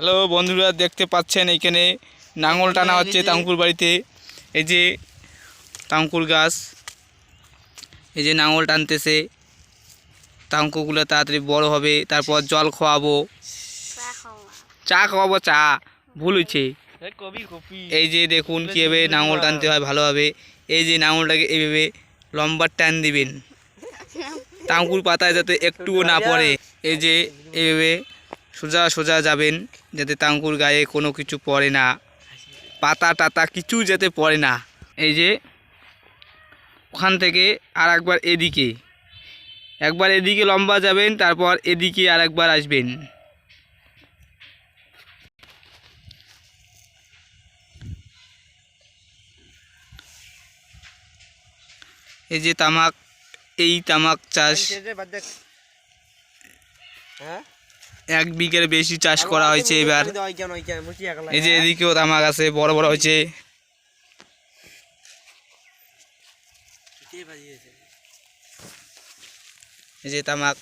Hello বন্ধুরা দেখতে পাচ্ছেন এইখানে নাঙল টানা হচ্ছে তাঙ্কুর বাড়িতে। এই যে তাঙ্কুর গাছ এই যে নাঙল টানতেছে। তাঙ্কুগুলো তাড়াতাড়ি বড় হবে তারপর জল খাওয়াবো চা খাওয়াবো চা। ভুল হয়েছে এই যে দেখুন কীভাবে নাঙল টানতে হয় ভালোভাবে এই যে নাঙলটাকে এইভাবে লম্বা টান দিবেন। তাঙ্কুর পাতায় যাতে একটুও না পড়ে। এই যে এইভাবে সোজা সোজা যাবেন, যাতে তাঙ্কুর গায়ে কোনো কিছু পড়ে না। পাতা টাতা কিছু যাতে পড়ে না। এই যে, ওখান থেকে আর একবার এদিকে। একবার এদিকে লম্বা যাবেন, তারপর এদিকে আর একবার আসবেন। এই যে তামাক, এই তামাক চাষ। হ্যাঁ? এক বিঘের বেশি চাষ করা হয়েছে এবার। এই যে এদিকেও তামাক আছে বড় বড় হয়েছে। এই যে তামাক